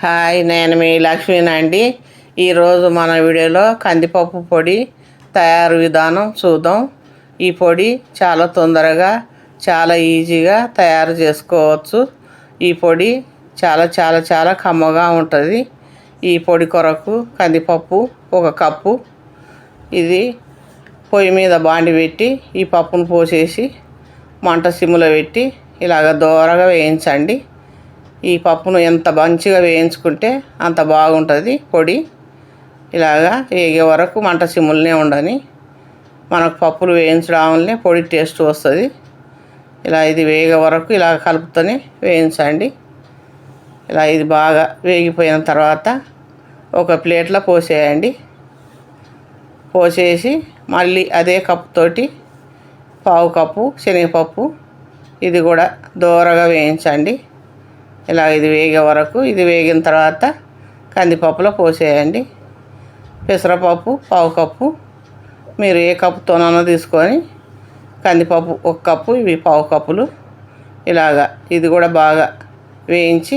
Hi నేను మీ లక్ష్మీని అండి. ఈరోజు మన వీడియోలో కందిపప్పు పొడి తయారు విధానం చూద్దాం. ఈ పొడి చాలా తొందరగా చాలా ఈజీగా తయారు చేసుకోవచ్చు. ఈ పొడి చాలా చాలా చాలా కమ్మగా ఉంటుంది. ఈ పొడి కొరకు కందిపప్పు ఒక కప్పు. ఇది పొయ్యి మీద బాండి పెట్టి ఈ పప్పును పోసేసి మంట సిమ్లో పెట్టి ఇలాగ దోరగా వేయించండి. ఈ పప్పును ఎంత మంచిగా వేయించుకుంటే అంత బాగుంటుంది పొడి. ఇలాగా వేగే వరకు మంట సిమ్ములనే ఉండని మనకు పప్పులు వేయించడం పొడి టేస్ట్ వస్తుంది. ఇలా ఇది వేగే వరకు ఇలా కలుపుతూనే వేయించండి. ఇలా ఇది బాగా వేగిపోయిన తర్వాత ఒక ప్లేట్లో పోసేయండి. పోసేసి మళ్ళీ అదే కప్పుతోటి పావు కప్పు శనగపప్పు ఇది కూడా దోరగా వేయించండి. ఇలా ఇది వేగే వరకు ఇది వేగిన తర్వాత కందిపప్పులో పోసేయండి. పెసరపప్పు పావు కప్పు. మీరు ఏ కప్పుతోనైనా తీసుకొని కందిపప్పు ఒక కప్పు ఇవి పావు కప్పులు. ఇలాగా ఇది కూడా బాగా వేయించి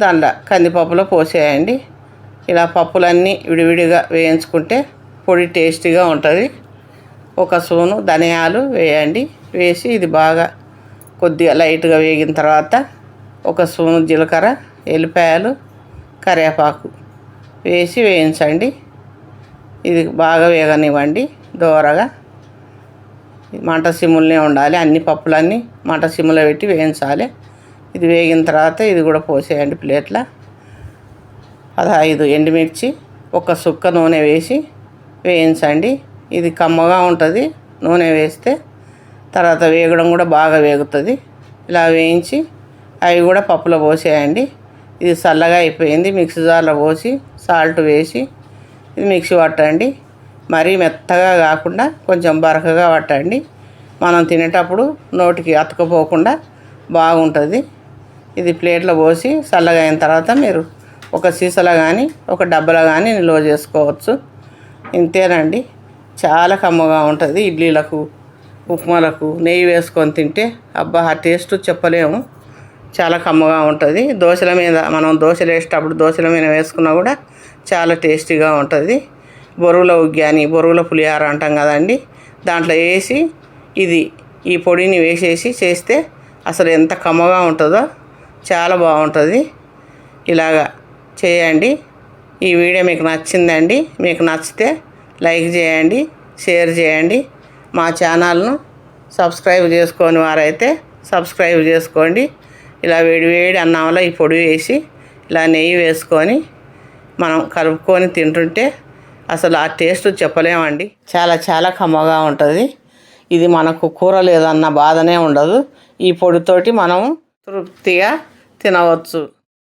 దాంట్లో కందిపప్పులో పోసేయండి. ఇలా పప్పులన్నీ విడివిడిగా వేయించుకుంటే పొడి టేస్టీగా ఉంటుంది. ఒక స్పూను ధనియాలు వేయండి. వేసి ఇది బాగా కొద్దిగా లైట్గా వేగిన తర్వాత ఒక స్పూను జీలకర్ర ఎల్లిపాయలు కరివేపాకు వేసి వేయించండి. ఇది బాగా వేగనివ్వండి దోరగా. మంట సిమ్ములనే ఉండాలి. అన్ని పప్పులన్నీ మంట సిమ్ములో పెట్టి వేయించాలి. ఇది వేగిన తర్వాత ఇది కూడా పోసేయండి ప్లేట్లో. పదహైదు ఎండుమిర్చి ఒక సుక్క నూనె వేసి వేయించండి. ఇది కమ్మగా ఉంటుంది. నూనె వేస్తే తర్వాత వేగడం కూడా బాగా వేగుతుంది. ఇలా వేయించి అవి కూడా పప్పులో పోసేయండి. ఇది చల్లగా అయిపోయింది. మిక్సీ జార్లో పోసి సాల్ట్ వేసి ఇది మిక్సీ పట్టండి. మరీ మెత్తగా కాకుండా కొంచెం బరకగా పట్టండి. మనం తినేటప్పుడు నోటికి అతకపోకుండా బాగుంటుంది. ఇది ప్లేట్లో పోసి చల్లగా అయిన తర్వాత మీరు ఒక సీసాలో కానీ ఒక డబ్బాలో కానీ నిల్వ చేసుకోవచ్చు. ఇంతేనండి. చాలా కమ్మగా ఉంటుంది. ఇడ్లీలకు ఉప్మాలకు నెయ్యి వేసుకొని తింటే అబ్బా ఆ టేస్ట్ చెప్పలేము. చాలా కమ్మగా ఉంటుంది. దోశల మీద మనం దోశలు వేసేటప్పుడు దోశల మీద వేసుకున్నా కూడా చాలా టేస్టీగా ఉంటుంది. బొరుగుల ఉగ్గాని బొరుగుల పులిహార అంటాం కదండి. దాంట్లో వేసి ఇది ఈ పొడిని వేసేసి చేస్తే అసలు ఎంత కమ్మగా ఉంటుందో చాలా బాగుంటుంది. ఇలాగా చేయండి. ఈ వీడియో మీకు నచ్చిందండి మీకు నచ్చితే లైక్ చేయండి షేర్ చేయండి. మా ఛానల్ను సబ్స్క్రైబ్ చేసుకొని వారైతే సబ్స్క్రైబ్ చేసుకోండి. ఇలా వేడి వేడి అన్నంలో ఈ పొడి వేసి ఇలా నెయ్యి వేసుకొని మనం కలుపుకొని తింటుంటే అసలు ఆ టేస్ట్ చెప్పలేమండి. చాలా చాలా కమ్మగా ఉంటుంది. ఇది మనకు కూర లేదన్న బాధనే ఉండదు. ఈ పొడితోటి మనం తృప్తిగా తినవచ్చు.